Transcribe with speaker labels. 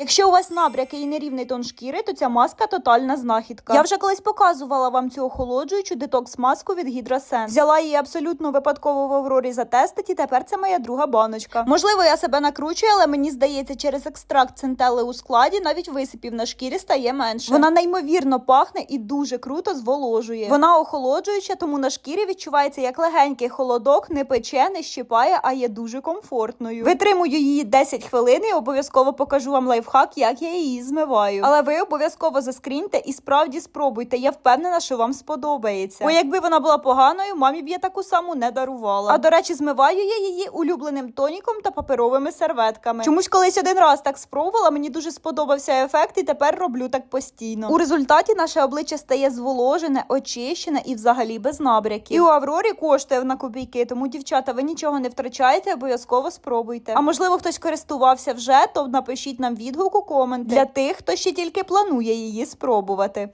Speaker 1: Якщо у вас набряки і нерівний тон шкіри, то ця маска тотальна знахідка. Я вже колись показувала вам цю охолоджуючу детокс маску від Hydrosense. Взяла її абсолютно випадково в Аврорі затестити, і тепер це моя друга баночка. Можливо, я себе накручую, але мені здається, через екстракт центели у складі навіть висипів на шкірі стає менше. Вона неймовірно пахне і дуже круто зволожує. Вона охолоджуюча, тому на шкірі відчувається як легенький холодок, не пече, не щипає, а є дуже комфортною. Витримую її 10 хвилин і обов'язково покажу вам лайфхак, як я її змиваю. Але ви обов'язково заскріньте і справді спробуйте. Я впевнена, що вам сподобається. Бо якби вона була поганою, мамі б я таку саму не дарувала. А до речі, змиваю я її улюбленим тоніком та паперовими серветками. Чомусь колись один раз так спробувала. Мені дуже сподобався ефект, і тепер роблю так постійно. У результаті наше обличчя стає зволожене, очищене і взагалі без набряків. І у Аврорі коштує на копійки, тому дівчата, ви нічого не втрачаєте, обов'язково спробуйте. А можливо, хтось користувався вже, то напишіть нам відгук у коменти для тих, хто ще тільки планує її спробувати.